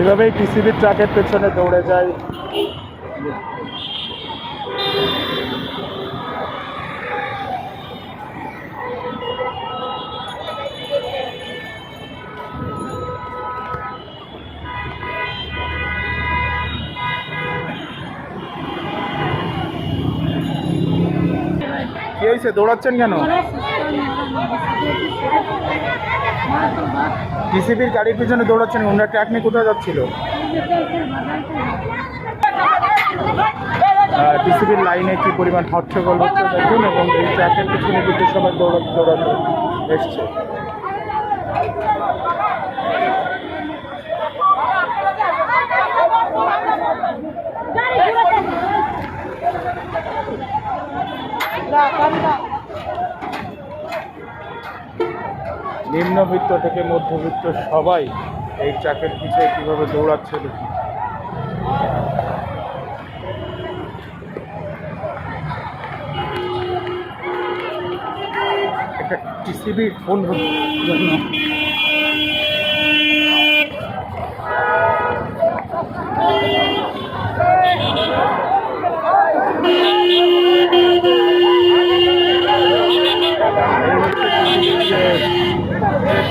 এভাবেই টিসিবির ট্রাকের পেছনে দৌড়ে যায়। কি হয়েছে? দৌড়াচ্ছেন কেন? টিসিবির গাড়ির পিছনে দৌড়াচ্ছেন ওনার ট্র্যাক নিয়ে কোথায় যাচ্ছিল? টিসিবির লাইনে কি পরিমাণ হট্টগোল হচ্ছে দেখুন এবং এই ট্র্যাকের পিছনে কিন্তু সবাই দৌড়াতে দৌড়াতে এসছে। নিম্নবিত্ত থেকে মধ্যবিত্ত সবাই এই চাকের পিছিয়ে কীভাবে দৌড়াচ্ছে দেখি একটা ফোন জন্য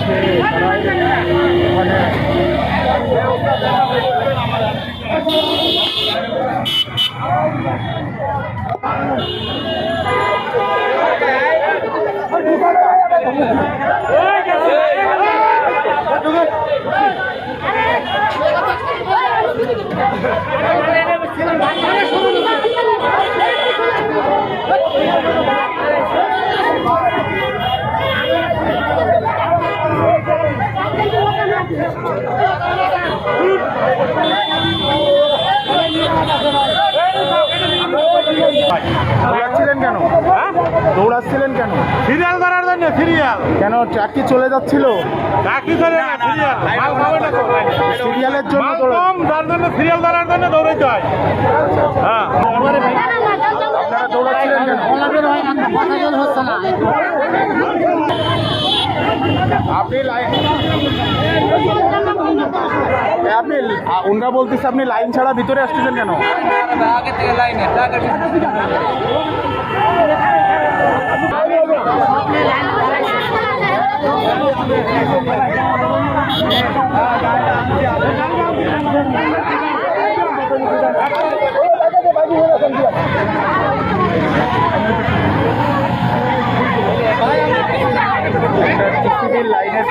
এসে তারা ওখানে দৌড়াচ্ছিলেন কেন দৌড়াচ্ছিলেন কেন সিরিয়াল ধরার জন্য সিরিয়াল কেন ট্রাক কি চলে যাচ্ছিল চাকরি করে না সিরিয়াল মাল পাবে না তো সিরিয়ালের জন্য দৌড়া কম যার জন্য সিরিয়াল ধরার জন্য দৌড়াইতে হয় হ্যাঁ আপনারা দৌড়াচ্ছিলেন কেন আপনি লাইন আপনি আ- ওনারা বলতেছে আপনি লাইন ছাড়া ভিতরে আসতেছেন কেন? লাইনে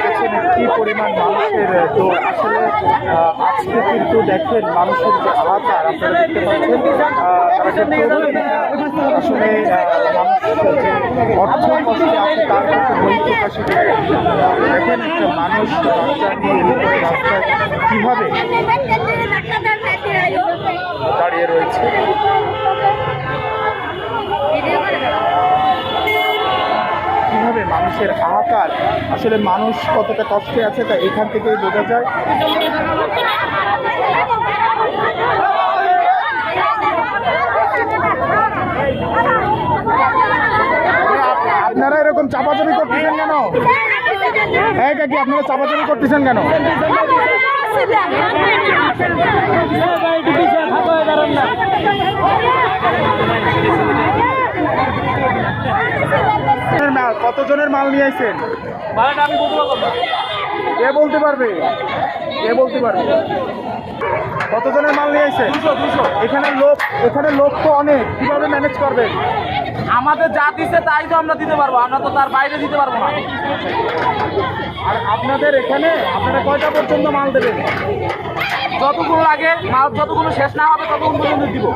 টিসিবির কি পরিমাণ মানুষের তো আসলে আজকে কিন্তু দেখেন মানুষের যে আলাদা, আপনারা দেখতে পাচ্ছেন তারা আসলে মানুষের মানুষ যে অর্থ আছে, তার কিন্তু বই দেখেন একটা মানুষ রাস্তা নিয়ে রাস্তায় কীভাবে কীভাবে মানুষের হাহাকার আসলে মানুষ কতটা কষ্টে আছে তা এখান থেকেই বোঝা যায়। আপনারা এরকম চাপাচাপি করতেছেন কেন? হ্যাঁ কাকি, আপনারা চাপাচাপি করতেছেন কেন? মাল কতজনের মাল নিয়ে আসছেন কে বলতে পারবে? কে বলতে পারবে? কতজনের মাল নিয়ে আসছেন এখানে লোক এখানে লোক তো অনেক। কীভাবে ম্যানেজ করবেন? আমাদের যা দিচ্ছে তাই তো আমরা দিতে পারব। আমরা তো তার বাইরে দিতে পারব না। আর আপনাদের এখানে আপনারা কয়টা পর্যন্ত মাল দেবেন? যতগুলো লাগে মাল যতগুলো শেষ না হবে ততগুলো পর্যন্ত দিব।